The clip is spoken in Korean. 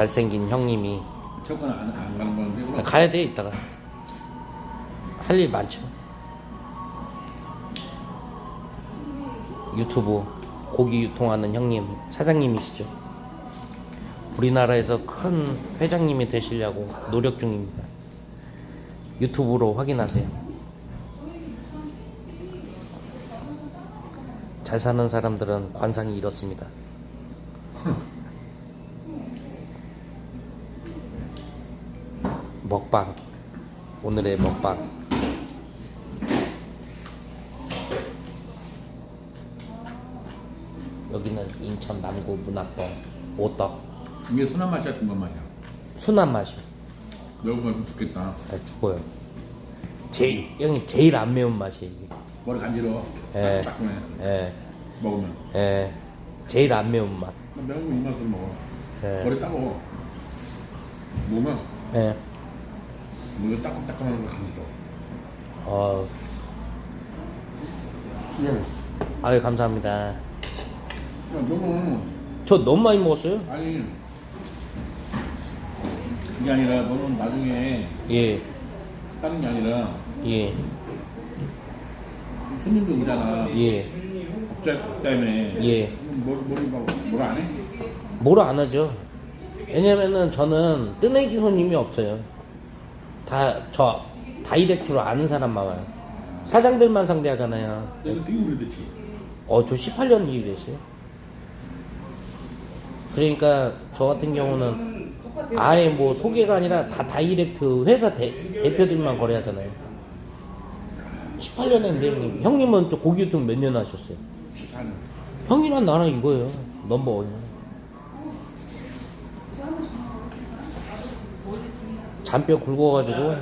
잘생긴 형님이 저건 안, 안 가는 건데 그럼 가야 돼 이따가. 할 일 많죠. 유튜브 고기 유통하는 형님 사장님이시죠. 우리나라에서 큰 회장님이 되시려고 노력 중입니다. 유튜브로 확인하세요. 잘 사는 사람들은 관상이 이렇습니다 먹방. 오늘의 먹방. 여기는 인천 남구 문학동 오떡. 이게 순한 맛이야 중간 맛이야? 순한 맛이 먹으면 죽겠다. 아, 죽어요. 제일 형이 제일 안 매운 맛이 이게. 머리 간지러워? 예. 따끔해. 예, 먹으면? 예, 제일 안 매운 맛. 매운 거 이 맛으로 먹어. 예, 머리 따가워. 먹으면? 예. 머리 따끔따끔한 거 간지러워 어, 아유 감사합니다. 야 너는 저 너무 많이 먹었어요? 아니 그게 아니라 너는 나중에 예, 다른 게 아니라 예, 손님도 오잖아. 예, 업자 때문에. 예. 뭘, 뭘, 뭘, 뭘안 해? 뭐라 안 하죠. 왜냐면은 저는 뜨내기 손님이 없어요. 다 저 다이렉트로 아는 사람만 와요. 사장들만 상대하잖아요. 내가 되게 오래됐지 어, 저 18년 일이 됐어요. 그러니까 저 같은 경우는 아예 뭐 소개가 아니라 다 다이렉트 회사 대, 대표들만 거래하잖아요. 18년 했는데 형님. 형님은 또 고기 유통 몇년 하셨어요? 14년 형이랑 나랑 이거예요. 넘버원이요. 잔뼈 굵어가지고